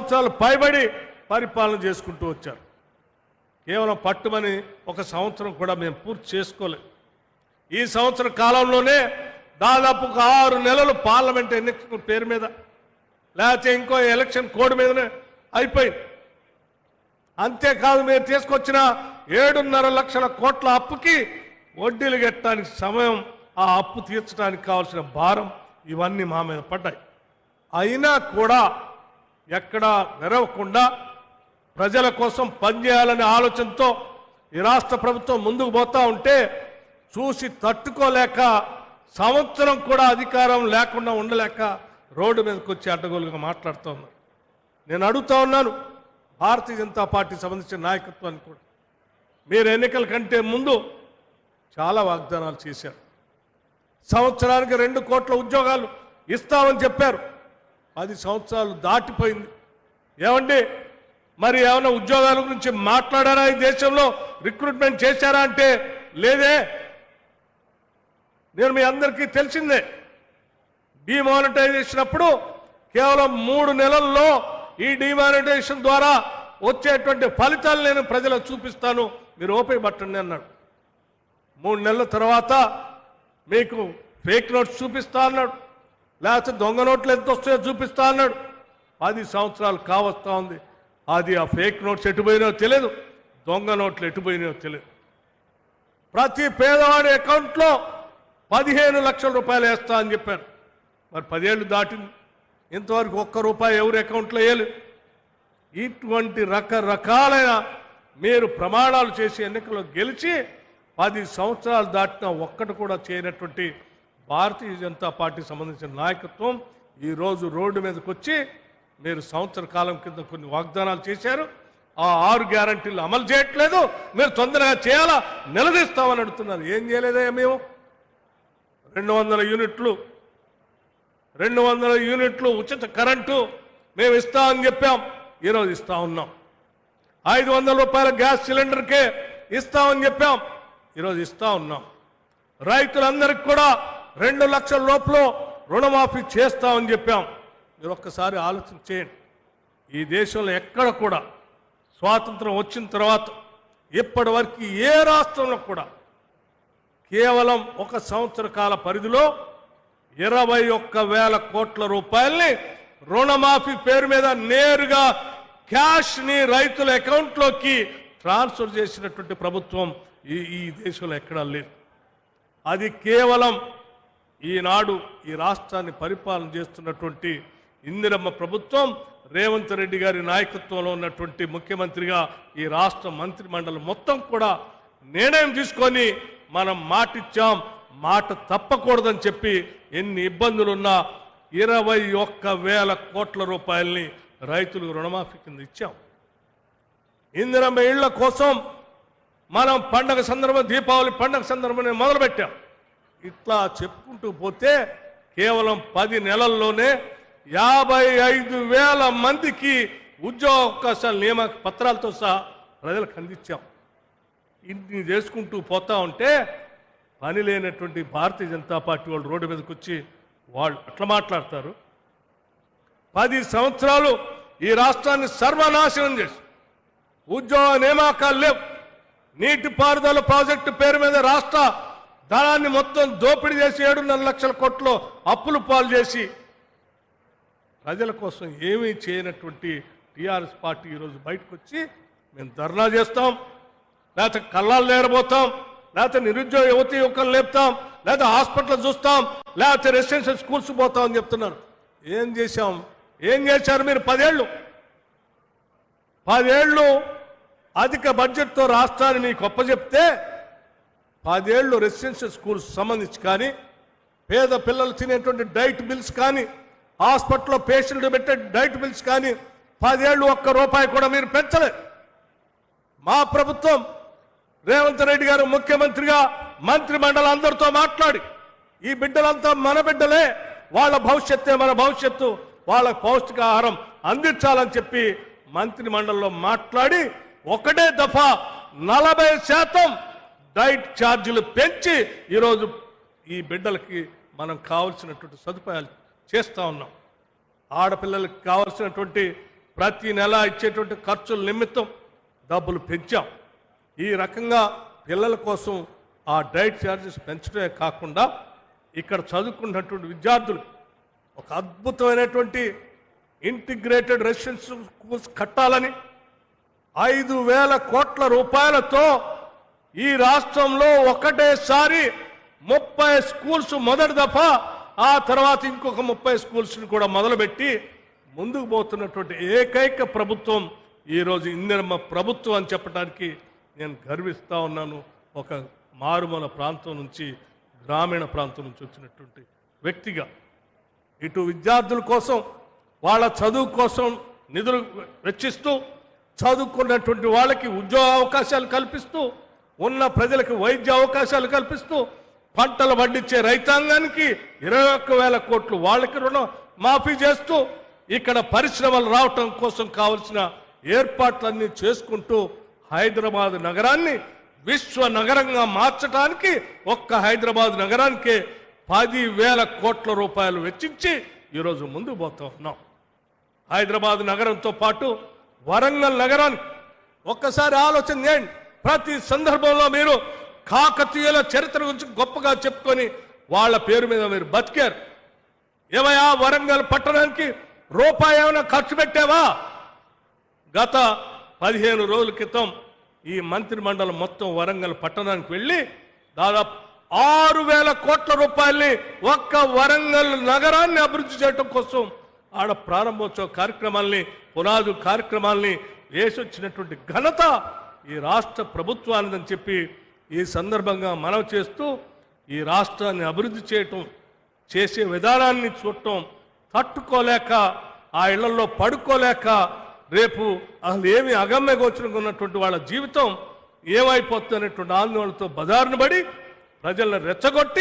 సంవత్సరాలు పైబడి పరిపాలన చేసుకుంటూ వచ్చారు. కేవలం పట్టుమని ఒక సంవత్సరం కూడా మేము పూర్తి చేసుకోలేదు. ఈ సంవత్సర కాలంలోనే దాదాపు ఒక ఆరు నెలలు పార్లమెంట్ ఎన్నికల పేరు మీద లేకపోతే ఇంకో ఎలక్షన్ కోడ్ మీదనే అయిపోయింది. అంతేకాదు మీరు తీసుకొచ్చిన ఏడున్నర లక్షల కోట్ల అప్పుకి వడ్డీలు కట్టడానికి సమయం ఆ అప్పు తీర్చడానికి కావాల్సిన భారం ఇవన్నీ మా మీద పడ్డాయి. అయినా కూడా ఎక్కడా నెరవకుండా ప్రజల కోసం పనిచేయాలనే ఆలోచనతో ఈ రాష్ట్ర ప్రభుత్వం ముందుకు పోతా ఉంటే చూసి తట్టుకోలేక సంవత్సరం కూడా అధికారం లేకుండా ఉండలేక రోడ్డు మీదకి వచ్చి అడ్డగోలుగా మాట్లాడుతూ ఉన్నారు. నేను అడుగుతా ఉన్నాను భారతీయ జనతా పార్టీ సంబంధించిన నాయకత్వాన్ని కూడా. మీరు ఎన్నికల కంటే ముందు చాలా వాగ్దానాలు చేశారు. సంవత్సరానికి రెండు కోట్ల ఉద్యోగాలు ఇస్తామని చెప్పారు. పది సంవత్సరాలు దాటిపోయింది. ఏమండి? మరి ఏమైనా ఉద్యోగాల గురించి మాట్లాడారా ఈ దేశంలో? రిక్రూట్మెంట్ చేశారా అంటే లేదే. నేను మీ అందరికీ తెలిసిందే. డిమానిటైజేషన్ అప్పుడు కేవలం మూడు నెలల్లో ఈ డిమానిటైజేషన్ ద్వారా వచ్చేటువంటి ఫలితాలు నేను ప్రజలకు చూపిస్తాను. మీరు ఓపిక పట్టండి అన్నాడు. మూడు నెలల తర్వాత మీకు ఫేక్ నోట్స్ చూపిస్తా అన్నాడు. లేకపోతే దొంగ నోట్లు ఎంత వస్తాయో చూపిస్తా అన్నాడు. పది సంవత్సరాలు కావస్తా ఉంది. అది ఆ ఫేక్ నోట్స్ ఎటుపోయినాయో తెలియదు దొంగ నోట్లు ఎటుపోయినాయో తెలియదు ప్రతి పేదవాడి అకౌంట్లో పదిహేను లక్షల రూపాయలు వేస్తా అని చెప్పారు. మరి పదేళ్ళు దాటింది. ఇంతవరకు ఒక్క రూపాయి ఎవరి అకౌంట్లో వేయలేదు. ఇటువంటి రకరకాలైన మీరు ప్రమాణాలు చేసి ఎన్నికల్లో గెలిచి పది సంవత్సరాలు దాటిన ఒక్కటి కూడా చేయనటువంటి భారతీయ జనతా పార్టీ సంబంధించిన నాయకత్వం ఈరోజు రోడ్డు మీదకి వచ్చి మీరు సంవత్సర కాలం కింద కొన్ని వాగ్దానాలు చేశారు. ఆ ఆరు గ్యారంటీలు అమలు చేయట్లేదు. మీరు తొందరగా చేయాలా? నిలదీస్తామని అడుగుతున్నారు. ఏం చేయలేదయ్యా మేము? రెండు వందల యూనిట్లు రెండు వందల యూనిట్లు ఉచిత కరెంటు మేము ఇస్తామని చెప్పాం. ఈరోజు ఇస్తా ఉన్నాం. ఐదు వందల రూపాయల గ్యాస్ సిలిండర్కే ఇస్తామని చెప్పాం. ఈరోజు ఇస్తా ఉన్నాం. రైతులందరికీ కూడా రెండు లక్షల లోపల రుణమాఫీ చేస్తామని చెప్పాం. మీరు ఒక్కసారి ఆలోచన చేయండి. ఈ దేశంలో ఎక్కడ కూడా స్వాతంత్రం వచ్చిన తర్వాత ఇప్పటి వరకు ఏ రాష్ట్రంలో కూడా కేవలం ఒక సంవత్సర కాల పరిధిలో ఇరవై ఒక్క వేల కోట్ల రూపాయల్ని రుణమాఫీ పేరు మీద నేరుగా క్యాష్ని రైతుల అకౌంట్లోకి ట్రాన్స్ఫర్ చేసినటువంటి ప్రభుత్వం ఈ ఈ దేశంలో ఎక్కడా లేదు. అది కేవలం ఈనాడు ఈ రాష్ట్రాన్ని పరిపాలన చేస్తున్నటువంటి ఇందిరమ్మ ప్రభుత్వం రేవంత్ రెడ్డి గారి నాయకత్వంలో ఉన్నటువంటి ముఖ్యమంత్రిగా ఈ రాష్ట్ర మంత్రి మండలి మొత్తం కూడా నిర్ణయం తీసుకొని మనం మాటిచ్చాం. మాట తప్పకూడదని చెప్పి ఎన్ని ఇబ్బందులున్నా ఇరవై ఒక్క వేల కోట్ల రూపాయల్ని రైతులకు రుణమాఫీ కింద ఇచ్చాం. ఇందిరమ్మ ఇళ్ళ కోసం మనం పండగ సందర్భం దీపావళి పండగ సందర్భం మొదలుపెట్టాం. ఇట్లా చెప్పుకుంటూ పోతే కేవలం పది నెలల్లోనే యాభై ఐదు వేల మందికి ఉద్యోగ అవకాశాలు నియామక పత్రాలతో సహా ప్రజలకు అందించాం. ఇన్ని చేసుకుంటూ పోతా ఉంటే పని లేనటువంటి భారతీయ జనతా పార్టీ వాళ్ళు రోడ్డు మీదకి వచ్చి వాళ్ళు అట్లా మాట్లాడతారు. పది సంవత్సరాలు ఈ రాష్ట్రాన్ని సర్వనాశనం చేసి ఉద్యోగ నియామకాలు లేవు. నీటిపారుదల ప్రాజెక్టు పేరు మీద రాష్ట్ర ధనాన్ని మొత్తం దోపిడీ చేసి ఏడున్నర లక్షల కోట్లు అప్పులు పాలు చేసి ప్రజల కోసం ఏమీ చేయనటువంటి టీఆర్ఎస్ పార్టీ ఈరోజు బయటకు వచ్చి మేము ధర్నా చేస్తాం లేకపోతే కళ్ళాలు లేరబోతాం లేకపోతే నిరుద్యోగ యువతి యువకులు లేపుతాం లేకపోతే హాస్పిటల్ చూస్తాం లేకపోతే రెసిడెన్షియల్ స్కూల్స్ పోతాం అని చెప్తున్నారు. ఏం చేశాం? ఏం చేశారు మీరు పదేళ్ళు? పదేళ్ళు అధిక బడ్జెట్తో రాష్ట్రాన్ని మీకు అప్పచెప్తే పదేళ్ళు రెసిడెన్షియల్ స్కూల్స్ సంబంధించి కానీ పేద పిల్లలు తినేటువంటి డైట్ బిల్స్ కానీ హాస్పిటల్లో పేషెంట్ పెట్టే డైట్ బిల్స్ కానీ పదేళ్ళు ఒక్క రూపాయి కూడా మీరు పెంచలే మా ప్రభుత్వం రేవంత్ రెడ్డి గారు ముఖ్యమంత్రిగా మంత్రి మండలి అందరితో మాట్లాడి ఈ బిడ్డలంతా మన బిడ్డలే వాళ్ళ భవిష్యత్తే మన భవిష్యత్తు వాళ్ళ పౌష్టికాహారం అందించాలని చెప్పి మంత్రి మండలిలో మాట్లాడి ఒకటే దఫా నలభై శాతం డైట్ ఛార్జీలు పెంచి ఈరోజు ఈ బిడ్డలకి మనం కావలసినటువంటి సదుపాయాలు చేస్తూ ఉన్నాం. ఆడపిల్లలకి కావలసినటువంటి ప్రతి నెల ఇచ్చేటువంటి ఖర్చుల నిమిత్తం డబ్బులు పెంచాం. ఈ రకంగా పిల్లల కోసం ఆ డైట్ ఛార్జెస్ పెంచడమే కాకుండా ఇక్కడ చదువుకున్నటువంటి విద్యార్థులు ఒక అద్భుతమైనటువంటి ఇంటిగ్రేటెడ్ రెసిడెన్షియల్ స్కూల్స్ కట్టాలని ఐదు వేల కోట్ల రూపాయలతో ఈ రాష్ట్రంలో ఒకటేసారి ముప్పై స్కూల్స్ మొదటి దఫ ఆ తర్వాత ఇంకొక ముప్పై స్కూల్స్ని కూడా మొదలుపెట్టి ముందుకు పోతున్నటువంటి ఏకైక ప్రభుత్వం ఈరోజు ఇందిరమ్మ ప్రభుత్వం అని చెప్పడానికి నేను గర్విస్తా ఉన్నాను. ఒక మారుమూల ప్రాంతం నుంచి గ్రామీణ ప్రాంతం నుంచి వచ్చినటువంటి వ్యక్తిగా. ఇటు విద్యార్థుల కోసం వాళ్ళ చదువు కోసం నిధులు వెచ్చిస్తూ చదువుకున్నటువంటి వాళ్ళకి ఉద్యోగ అవకాశాలు కల్పిస్తూ ఉన్న ప్రజలకు వైద్య అవకాశాలు కల్పిస్తూ పంటలు పండించే రైతాంగానికి ఇరవై ఒక్క వేల కోట్లు వాళ్ళకి రుణం మాఫీ చేస్తూ ఇక్కడ పరిశ్రమలు రావటం కోసం కావలసిన ఏర్పాట్లన్నీ చేసుకుంటూ హైదరాబాద్ నగరాన్ని విశ్వ నగరంగా మార్చడానికి ఒక్క హైదరాబాద్ నగరానికే పది వేల కోట్ల రూపాయలు వెచ్చించి ఈరోజు ముందు పోతూ ఉన్నాం. హైదరాబాద్ నగరంతో పాటు వరంగల్ నగరానికి ఒక్కసారి ఆలోచన చేయండి. ప్రతి సందర్భంలో మీరు కాకతీయుల చరిత్ర గురించి గొప్పగా చెప్పుకొని వాళ్ళ పేరు మీద మీరు బతికారు. ఏమయ్యా వరంగల్ పట్టణానికి రూపాయి ఏమైనా ఖర్చు పెట్టావా? గత పదిహేను రోజుల క్రితం ఈ మంత్రి మండలం మొత్తం వరంగల్ పట్టణానికి వెళ్ళి దాదాపు ఆరు వేల కోట్ల రూపాయల్ని ఒక్క వరంగల్ నగరాన్ని అభివృద్ధి చేయడం కోసం ఆడ ప్రారంభోత్సవ కార్యక్రమాల్ని పునాదు కార్యక్రమాల్ని వేసొచ్చినటువంటి ఘనత ఈ రాష్ట్ర ప్రభుత్వానిదని చెప్పి ఈ సందర్భంగా మనవి చేస్తూ ఈ రాష్ట్రాన్ని అభివృద్ధి చేయటం చేసే విధానాన్ని చూడటం తట్టుకోలేక ఆ ఇళ్ళలో పడుకోలేక రేపు అసలు ఏమి అగమ్య గోచరంగా ఉన్నటువంటి వాళ్ళ జీవితం ఏమైపోతుంది అనేటువంటి ఆందోళనతో బజారును పడి ప్రజలను రెచ్చగొట్టి